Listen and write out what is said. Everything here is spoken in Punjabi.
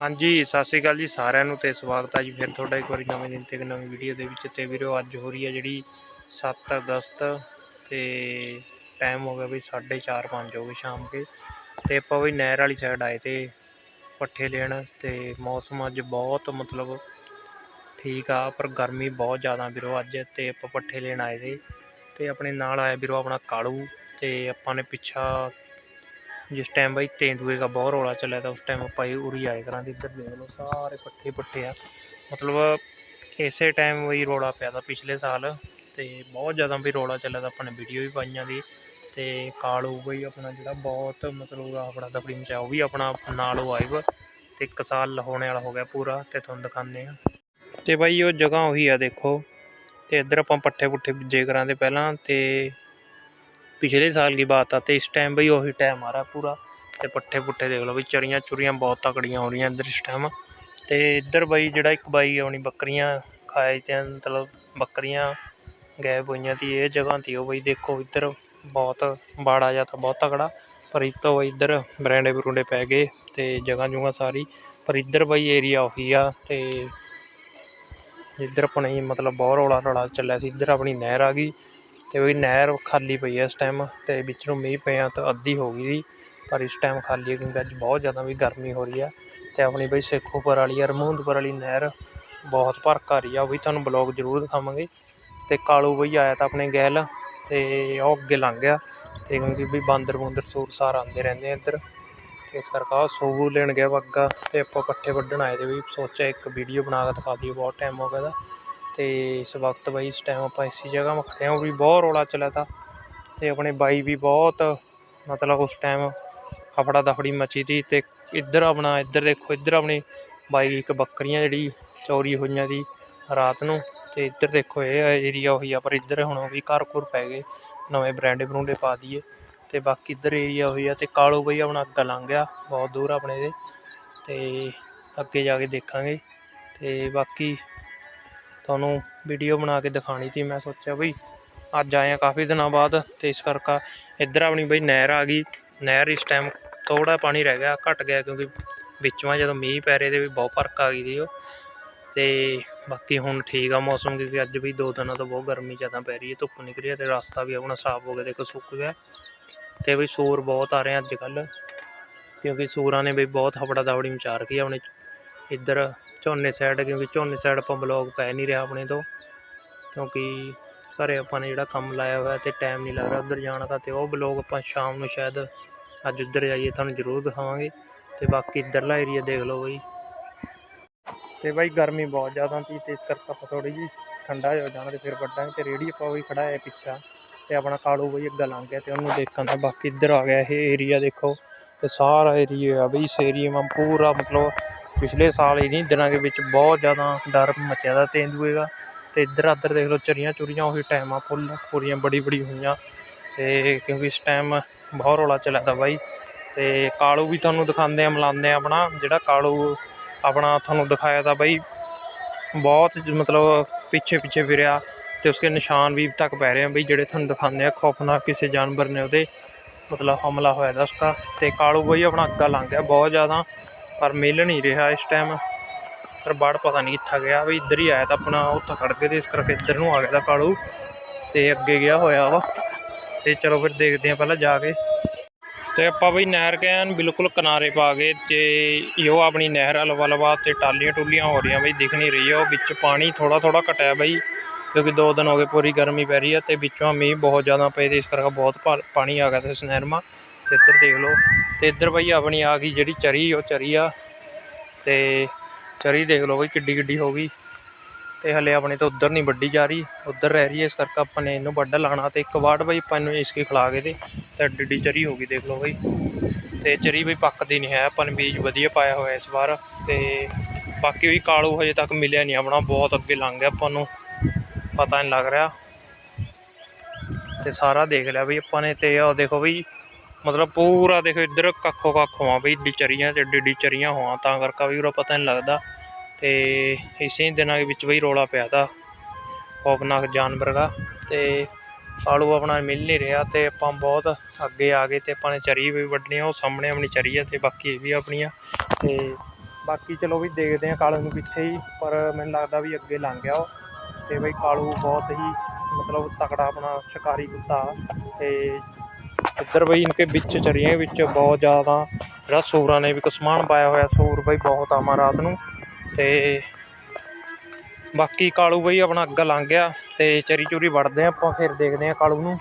ਹਾਂਜੀ, ਸਤਿ ਸ਼੍ਰੀ ਅਕਾਲ ਜੀ ਸਾਰਿਆਂ ਨੂੰ ਤੇ ਸਵਾਗਤ ਹੈ ਜੀ ਫਿਰ ਤੁਹਾਡਾ ਇੱਕ ਵਾਰੀ ਨਵੇਂ ਦਿਨ ਤੇ ਇੱਕ ਨਵੀਂ ਵੀਡੀਓ ਦੇ ਵਿੱਚ ਤੇ ਵੀਰੋ ਅੱਜ ਹੋ ਰਹੀ ਹੈ ਜਿਹੜੀ 7 ਅਗਸਤ ਤੇ ਟਾਈਮ ਹੋ ਗਿਆ ਵੀ 4:30 5 ਹੋ ਗਏ ਸ਼ਾਮ ਕੇ ਤੇ ਆਪਾਂ ਵੀ ਨਹਿਰ ਵਾਲੀ ਸਾਈਡ ਆਏ ਤੇ ਪੱਠੇ ਲੈਣ ਤੇ ਮੌਸਮ ਅੱਜ ਬਹੁਤ ਮਤਲਬ ਠੀਕ ਆ ਪਰ ਗਰਮੀ ਬਹੁਤ ਜ਼ਿਆਦਾ ਵੀਰੋ ਅੱਜ ਤੇ ਆਪਾਂ ਪੱਠੇ ਲੈਣ ਆਏ ਤੇ ਤੇ ਆਪਣੇ ਨਾਲ ਆਇਆ ਵੀਰੋ ਆਪਣਾ ਕਾਲੂ ਤੇ ਆਪਾਂ ਨੇ ਪਿੱਛਾ ਜਿਸ ਟਾਈਮ ਬਾਈ ਤੇਂਦੂਏ ਦਾ ਬਹੁਤ ਰੌਲਾ ਚੱਲਿਆ ਤਾਂ ਉਸ ਟਾਈਮ ਆਪਾਂ ਹੀ ਉਰੀ ਆਏ ਕਰਾਂਗੇ ਇੱਧਰ ਦੇਖ ਲਓ, ਸਾਰੇ ਪੱਠੇ ਪੱਠੇ ਆ। ਮਤਲਬ ਇਸੇ ਟਾਈਮ ਵੀ ਰੌਲਾ ਪਿਆ ਤਾ ਪਿਛਲੇ ਸਾਲ ਤੇ ਬਹੁਤ ਜ਼ਿਆਦਾ ਵੀ ਰੌਲਾ ਚੱਲਿਆ ਤਾਂ ਆਪਾਂ ਨੇ ਵੀਡੀਓ ਵੀ ਪਾਈਆਂ ਦੀ। ਤੇ ਕਾਲੂ ਬਈ ਆਪਣਾ ਜਿਹੜਾ ਬਹੁਤ ਮਤਲਬ ਆਪਣਾ ਦਫੜੀ ਮਚਾਇਆ ਉਹ ਵੀ ਆਪਣਾ ਨਾਲ ਉਹ ਆਏ ਤੇ ਇੱਕ ਸਾਲ ਹੋਣੇ ਵਾਲਾ ਹੋ ਗਿਆ ਪੂਰਾ ਤੇ ਤੁਹਾਨੂੰ ਦਿਖਾਉਂਦੇ ਆ ਤੇ ਬਾਈ ਉਹ ਜਗ੍ਹਾ ਉਹੀ ਆ ਦੇਖੋ, ਤੇ ਇੱਧਰ ਆਪਾਂ ਪੱਠੇ ਪੁੱਠੇ ਬੀਜੇ ਕਰਾਂਦੇ ਪਹਿਲਾਂ ਤੇ ਪਿਛਲੇ ਸਾਲ ਦੀ ਬਾਤ ਆ ਤੇ ਇਸ ਟਾਈਮ ਬਈ ਉਹੀ ਟਾਈਮ ਆ ਰਿਹਾ ਪੂਰਾ। ਤੇ ਪੱਠੇ ਪੁੱਠੇ ਦੇਖ ਲਓ ਵੀ ਚਰੀਆਂ ਚੁਰੀਆਂ ਬਹੁਤ ਤਕੜੀਆਂ ਹੋ ਰਹੀਆਂ ਇੱਧਰ ਇਸ ਟਾਈਮ ਤੇ ਇੱਧਰ ਬਾਈ ਜਿਹੜਾ ਇੱਕ ਬਾਈ ਆਉਣੀ ਬੱਕਰੀਆਂ ਖਾਏ ਤੇ ਮਤਲਬ ਬੱਕਰੀਆਂ ਗਾਇਬ ਹੋਈਆਂ ਤੀ ਇਹ ਜਗ੍ਹਾ ਤੀ ਉਹ ਬਈ ਦੇਖੋ ਇੱਧਰ ਬਹੁਤ ਬਾੜਾ ਜਾਂ ਤਾਂ ਬਹੁਤ ਤਕੜਾ, ਪਰ ਇਤੋਂ ਇੱਧਰ ਬਰੈਂਡੇ ਬਰੂੰਡੇ ਪੈ ਗਏ ਤੇ ਜਗ੍ਹਾ ਜੁਗਾ ਸਾਰੀ। ਪਰ ਇੱਧਰ ਬਾਈ ਏਰੀਆ ਉਹੀ ਆ ਤੇ ਇੱਧਰ ਆਪਣੇ ਮਤਲਬ ਬਹੁਤ ਰੌਲਾ ਰੌਲਾ ਚੱਲਿਆ ਸੀ, ਇੱਧਰ ਆਪਣੀ ਨਹਿਰ ਆ ਗਈ। ਤੇ ਉਹ ਨਹਿਰ ਖਾਲੀ ਪਈ ਹੈ ਇਸ ਟਾਈਮ ਤੇ ਵਿੱਚ ਨੂੰ ਮੀਂਹ ਪਿਆ ਤਾਂ ਅੱਧੀ ਹੋ ਗਈ ਸੀ, ਪਰ ਇਸ ਟਾਈਮ ਖਾਲੀ ਹੈ ਕਿਉਂਕਿ ਅੱਜ ਬਹੁਤ ਜ਼ਿਆਦਾ ਵੀ ਗਰਮੀ ਹੋ ਰਹੀ ਹੈ ਅਤੇ ਆਪਣੀ ਬਈ ਸੇਖੋਪੁਰ ਵਾਲੀ ਆ, ਰਮੂੰਦਪੁਰ ਵਾਲੀ ਨਹਿਰ ਬਹੁਤ ਭਰਕ ਆ ਰਹੀ ਆ, ਉਹ ਵੀ ਤੁਹਾਨੂੰ ਬਲੌਗ ਜ਼ਰੂਰ ਦਿਖਾਵਾਂਗੇ। ਅਤੇ ਕਾਲੂ ਬਈ ਆਇਆ ਤਾਂ ਆਪਣੇ ਗੈਲ ਅਤੇ ਉਹ ਅੱਗੇ ਲੰਘ ਗਿਆ ਅਤੇ ਕਿਉਂਕਿ ਵੀ ਬਾਂਦਰ ਬੂੰਦਰ ਸੂਰ ਸਾਰ ਆਉਂਦੇ ਰਹਿੰਦੇ ਆ ਇੱਧਰ। ਇਸ ਕਰਕੇ ਉਹ ਸੂਬੂ ਲੈਣ ਗਿਆ ਵੱਗਾ ਅਤੇ ਆਪਾਂ ਪੱਠੇ ਵੱਢਣ ਆਏ ਤੇ ਵੀ ਸੋਚਿਆ ਇੱਕ ਵੀਡੀਓ ਬਣਾ ਕੇ ਦਿਖਾ ਦਈਏ, ਬਹੁਤ ਟਾਈਮ ਹੋ ਗਿਆ ਦਾ ਤੇ ਇਸ ਵਕਤ ਬਾਈ ਇਸ ਟਾਈਮ ਆਪਾਂ ਇਸੀ ਜਗ੍ਹਾ 'ਤੇ ਖੜੇ ਹਾਂ ਵੀ ਬਹੁਤ ਰੌਲਾ ਚਲਾ ਤਾ ਤੇ ਆਪਣੇ ਬਾਈ ਵੀ ਬਹੁਤ ਮਤਲਬ ਉਸ ਟਾਈਮ ਹਫੜਾ ਦਫੜੀ ਮਚੀ ਤੀ ਤੇ ਇੱਧਰ ਆਪਣਾ, ਇੱਧਰ ਦੇਖੋ, ਇੱਧਰ ਆਪਣੀ ਬਾਈ ਇੱਕ ਬੱਕਰੀਆਂ ਜਿਹੜੀ ਚੋਰੀ ਹੋਈਆਂ ਦੀ ਰਾਤ ਨੂੰ ਤੇ ਇੱਧਰ ਦੇਖੋ ਇਹ ਏਰੀਆ ਉਹੀ ਆ, ਪਰ ਇੱਧਰ ਹੁਣ ਉਹ ਵੀ ਘਰ ਘੁਰ ਪੈ ਗਏ, ਨਵੇਂ ਬਰੈਂਡੇ ਬਰੂੰਡੇ ਪਾ ਦਈਏ ਤੇ ਬਾਕੀ ਇੱਧਰ ਏਰੀਆ ਹੋਈ ਆ ਤੇ ਕਾਲੋ ਬਈ ਆਪਣਾ ਅੱਗਾ ਲੰਘ ਗਿਆ, ਬਹੁਤ ਦੂਰ ਆਪਣੇ ਦੇ ਤੇ ਅੱਗੇ ਜਾ ਕੇ ਦੇਖਾਂਗੇ ਤੇ ਬਾਕੀ ਤੁਹਾਨੂੰ ਵੀਡੀਓ ਬਣਾ ਕੇ ਦਿਖਾਣੀ ਸੀ, ਮੈਂ ਸੋਚਿਆ ਬਈ ਅੱਜ ਆਏ ਆ ਕਾਫੀ ਦਿਨਾਂ ਬਾਅਦ ਤੇ ਇਸ ਕਰਕੇ ਇੱਧਰ ਆਪਣੀ ਬਈ ਨਹਿਰ ਆ ਗਈ। ਨਹਿਰ ਇਸ ਟਾਈਮ ਥੋੜਾ ਪਾਣੀ ਰਹਿ ਗਿਆ, ਘਟ ਗਿਆ ਕਿਉਂਕਿ ਵਿੱਚੋਂ ਜਦੋਂ ਮੀਂਹ ਪੈ ਰਹੇ ਤੇ ਵੀ ਬਹੁਤ ਫ਼ਰਕ ਆ ਗਈ ਸੀ ਉਹ। ਤੇ ਬਾਕੀ ਹੁਣ ਠੀਕ ਆ ਮੌਸਮ ਕਿਉਂਕਿ ਅੱਜ ਵੀ ਦੋ ਦਿਨਾਂ ਤੋਂ ਬਹੁਤ ਗਰਮੀ ਜ਼ਿਆਦਾ ਪੈ ਰਹੀ ਹੈ, ਧੁੱਪ ਨਿਕਲੀ ਹੈ ਤੇ ਰਸਤਾ ਵੀ ਆਪਣਾ ਸਾਫ਼ ਹੋ ਗਿਆ ਦੇਖੋ ਸੁੱਕ ਗਿਆ। ਤੇ ਵੀ ਸੂਰ ਬਹੁਤ ਆ ਰਹੇ ਅੱਜ ਕੱਲ੍ਹ ਕਿਉਂਕਿ ਸੂਰਾਂ ਨੇ ਵੀ ਬਹੁਤ ਹਫੜਾ ਦਫੜੀ ਮਚਾ ਰੱਖੀ ਆਪਣੇ ਇੱਧਰ ਝੋਨੇ ਸਾਈਡ ਕਿਉਂਕਿ ਝੋਨੇ ਸਾਈਡ ਆਪਾਂ ਬਲੌਗ ਪੈ ਨਹੀਂ ਰਿਹਾ ਆਪਣੇ ਤੋਂ, ਕਿਉਂਕਿ ਘਰੇ ਆਪਾਂ ਨੇ ਜਿਹੜਾ ਕੰਮ ਲਾਇਆ ਹੋਇਆ ਤੇ ਟਾਈਮ ਨਹੀਂ ਲੱਗ ਰਿਹਾ ਉੱਧਰ ਜਾਣ ਦਾ, ਤੇ ਉਹ ਬਲੌਗ ਆਪਾਂ ਸ਼ਾਮ ਨੂੰ ਸ਼ਾਇਦ ਅੱਜ ਉੱਧਰ ਜਾਈਏ, ਤੁਹਾਨੂੰ ਜ਼ਰੂਰ ਦਿਖਾਵਾਂਗੇ, ਤੇ ਬਾਕੀ ਇੱਧਰਲਾ ਏਰੀਆ ਦੇਖ ਲਓ ਬਈ। ਤੇ ਬਾਈ ਗਰਮੀ ਬਹੁਤ ਜ਼ਿਆਦਾ ਸੀ, ਤੇ ਇਸ ਕਰਕੇ ਆਪਾਂ ਥੋੜੀ ਜਿਹੀ ਠੰਡਾ ਹੋ ਜਾਣਾ, ਤੇ ਫਿਰ ਵੱਡਾਂਗੇ, ਤੇ ਰੇੜੀ ਆਪਾਂ ਵੀ ਖੜਾ ਹੈ ਪਿੱਛਾ, ਤੇ ਆਪਣਾ ਕਾਲੂ ਬਈ ਅੱਗਾ ਲੰਘ ਗਿਆ, ਤੇ ਉਹਨੂੰ ਦੇਖਣ ਦਾ ਬਾਕੀ ਇੱਧਰ ਆ ਗਿਆ ਇਹ ਏਰੀਆ ਦੇਖੋ, ਤੇ ਸਾਰਾ ਏਰੀਆ ਆ ਬਈ, ਇਸ ਏਰੀਏ ਮਾ ਪੂਰਾ ਮਤਲਬ ਪਿਛਲੇ ਸਾਲ ਹੀ ਦਿਨਾਂ ਦੇ ਵਿੱਚ ਬਹੁਤ ਜ਼ਿਆਦਾ ਡਰ ਮਚਿਆ ਦਾ ਤੇਂਦੂਏ ਦਾ ਤੇ ਇੱਧਰ ਆਧਰ ਦੇਖ ਲਓ, ਚਰੀਆਂ ਚੁਰੀਆਂ ਉਹੀ ਟਾਈਮ ਆ, ਫੁੱਲ ਪੂਰੀਆਂ ਬੜੀ ਬੜੀ ਹੋਈਆਂ। ਅਤੇ ਕਿਉਂਕਿ ਇਸ ਟਾਈਮ ਬਹੁਤ ਰੌਲਾ ਚੱਲਿਆ ਤਾ ਬਾਈ। ਅਤੇ ਕਾਲੂ ਵੀ ਤੁਹਾਨੂੰ ਦਿਖਾਉਂਦੇ ਹਾਂ ਮਿਲਾਉਂਦੇ ਹਾਂ ਆਪਣਾ। ਜਿਹੜਾ ਕਾਲੂ ਆਪਣਾ ਤੁਹਾਨੂੰ ਦਿਖਾਇਆ ਤਾ ਬਾਈ, ਬਹੁਤ ਮਤਲਬ ਪਿੱਛੇ ਪਿੱਛੇ ਫਿਰਿਆ ਅਤੇ ਉਸਕੇ ਨਿਸ਼ਾਨ ਵੀ ਤੱਕ ਪੈ ਰਹੇ ਆ ਬਈ, ਜਿਹੜੇ ਤੁਹਾਨੂੰ ਦਿਖਾਉਂਦੇ ਆ। ਖੌਫਨਾਕ ਕਿਸੇ ਜਾਨਵਰ ਨੇ ਉਹਦੇ ਮਤਲਬ ਹਮਲਾ ਹੋਇਆ ਦਾ ਉਸਕਾ। ਅਤੇ ਕਾਲੂ ਬਈ ਆਪਣਾ ਅੱਗਾ ਲੰਘ ਗਿਆ ਬਹੁਤ ਜ਼ਿਆਦਾ। ਪਰ ਮਿਲ ਨਹੀਂ ਰਿਹਾ ਇਸ ਟਾਈਮ ਪਰ ਬੜ ਪਤਾ ਨਹੀਂ ਕਿੱਥਾ ਗਿਆ ਵੀ ਇੱਧਰ ਹੀ ਆਇਆ ਤਾਂ ਆਪਣਾ ਉੱਥੇ ਖੜ ਗਏ ਤੇ ਇਸ ਕਰਕੇ ਇੱਧਰ ਨੂੰ ਆ ਗਿਆ ਤਾਂ ਕਾਲੂ। ਤੇ ਅੱਗੇ ਗਿਆ ਹੋਇਆ ਵਾ। ਤੇ ਚਲੋ ਫਿਰ ਦੇਖਦੇ ਆ ਪਹਿਲਾਂ ਜਾ ਕੇ। ਤੇ ਆਪਾਂ ਬਈ ਨਹਿਰ ਕੇ ਐਨ ਬਿਲਕੁਲ ਕਿਨਾਰੇ ਪਾ ਗਏ ਤੇ ਇਹੋ ਆਪਣੀ ਨਹਿਰ ਹਲਵਾ ਲਵਾ ਤੇ ਟਾਲੀਆਂ ਟੁੱਲੀਆਂ ਹੋ ਰਹੀਆਂ ਬਈ, ਦਿਖ ਨਹੀਂ ਰਹੀ ਆ। ਉਹ ਵਿੱਚ ਪਾਣੀ ਥੋੜਾ ਥੋੜਾ ਘਟਿਆ ਬਈ, ਕਿਉਂਕਿ ਦੋ ਦਿਨ ਹੋ ਗਏ ਪੂਰੀ ਗਰਮੀ ਪੈ ਰਹੀ ਆ ਤੇ ਵਿੱਚੋਂ ਮੀਂਹ ਬਹੁਤ ਜ਼ਿਆਦਾ ਪਏ ਤੇ ਇਸ ਕਰਕੇ ਬਹੁਤ ਭਾ- ਪਾਣੀ ਆ ਗਿਆ ਤੇ ਇਸ ਨਹਿਰ ਮਾ। ਤੇ ਇੱਧਰ ਦੇਖ ਲਓ। ਤੇ ਇੱਧਰ ਬਈ ਆਪਣੀ ਆ ਗਈ ਜਿਹੜੀ ਚਰੀ, ਉਹ ਚਰੀ ਆ। ਤੇ ਚਰੀ ਦੇਖ ਲਓ ਬਈ ਕਿੱਡੀ ਕਿੱਡੀ ਹੋ ਗਈ। ਤੇ ਹਲੇ ਆਪਣੇ ਤੋਂ ਉੱਧਰ ਨਹੀਂ ਵੱਢੀ ਜਾ ਰਹੀ। ਉੱਧਰ ਰਹਿ ਰਹੀ ਹੈ ਇਸ ਕਰਕੇ ਆਪਾਂ ਨੇ ਇਹਨੂੰ ਵੱਢ ਲਾਣਾ। ਤੇ ਇੱਕ ਵਾਟ ਬਈ ਆਪਾਂ ਨੂੰ ਇਸਕੀ ਖਿਲਾ ਕੇ ਤੇ ਤੇ ਐਡੀ ਐਡੀ ਚਰੀ ਹੋ ਗਈ ਦੇਖ ਲਓ ਬਈ। ਤੇ ਚਰੀ ਬਈ ਪੱਕਦੀ ਨਹੀਂ ਹੈ। ਆਪਾਂ ਨੇ ਬੀਜ ਵਧੀਆ ਪਾਇਆ ਹੋਇਆ ਇਸ ਵਾਰ। ਤੇ ਬਾਕੀ ਵੀ ਕਾਲੂ ਹਜੇ ਤੱਕ ਮਿਲਿਆ ਨਹੀਂ। ਆਪਣਾ ਬਹੁਤ ਅੱਗੇ ਲੰਘ ਗਿਆ ਆਪਾਂ ਨੂੰ। ਪਤਾ ਨਹੀਂ ਲੱਗ ਰਿਹਾ। ਤੇ ਸਾਰਾ ਦੇਖ ਲਿਆ ਬਈ ਆਪਾਂ ਨੇ। ਤੇ ਉਹ ਦੇਖੋ ਬਈ ਮਤਲਬ ਪੂਰਾ ਦੇਖੋ ਇੱਧਰ ਕੱਖੋ ਕੱਖ ਹੋਵਾਂ ਬਈ, ਏਡੀ ਚਰੀਆਂ ਤੇ ਏਡੀ ਏਡੀ ਚਰੀਆਂ ਹੋਵਾਂ, ਤਾਂ ਕਰਕੇ ਵੀ ਉਹਦਾ ਪਤਾ ਨਹੀਂ ਲੱਗਦਾ। ਤੇ ਇਸੇ ਦਿਨਾਂ ਦੇ ਵਿੱਚ ਬਈ ਰੋਲਾ ਪਿਆ ਤਾ, ਖੌਫਨਾਕ ਜਾਨਵਰ ਦਾ। ਤੇ ਆਲੂ ਆਪਣਾ ਮਿਲ ਨਹੀਂ ਰਿਹਾ ਤੇ ਆਪਾਂ ਬਹੁਤ ਅੱਗੇ ਆ ਗਏ ਤੇ ਆਪਾਂ ਨੇ ਚਰੀ ਵੀ ਵੱਢਣੀ ਆ, ਉਹ ਸਾਹਮਣੇ ਆਪਣੀ ਚਰੀ ਆ ਤੇ ਬਾਕੀ ਇਹ ਵੀ ਆਪਣੀਆਂ। ਤੇ ਬਾਕੀ ਚਲੋ ਵੀ ਦੇਖਦੇ ਆ ਕਾਲੂ ਨੂੰ ਪਿੱਛੇ ਹੀ, ਪਰ ਮੈਨੂੰ ਲੱਗਦਾ ਵੀ ਅੱਗੇ ਲੰਘ ਗਿਆ ਉਹ। ਤੇ ਬਈ ਕਾਲੂ ਬਹੁਤ ਹੀ ਮਤਲਬ ਤਕੜਾ ਆਪਣਾ ਸ਼ਿਕਾਰੀ ਕੁੱਤਾ। ਤੇ ਇੱਧਰ ਬਈ ਇਨਕੇ ਵਿੱਚ ਚਰੀਆਂ ਵਿੱਚ ਬਹੁਤ ਜ਼ਿਆਦਾ ਜਿਹੜਾ ਸੂਰਾਂ ਨੇ ਵੀ ਕੁਛ ਸਮਾਨ ਪਾਇਆ ਹੋਇਆ, ਸੂਰ ਬਾਈ ਬਹੁਤ ਆਮਾ ਰਾਤ ਨੂੰ। ਤੇ ਬਾਕੀ ਕਾਲੂ ਬਾਈ ਆਪਣਾ ਅੱਗਾ ਲੰਘ ਗਿਆ ਤੇ ਚਰੀ ਚੂਰੀ ਵੜਦੇ ਆ ਆਪਾਂ, ਫਿਰ ਦੇਖਦੇ ਆ ਕਾਲੂ ਨੂੰ।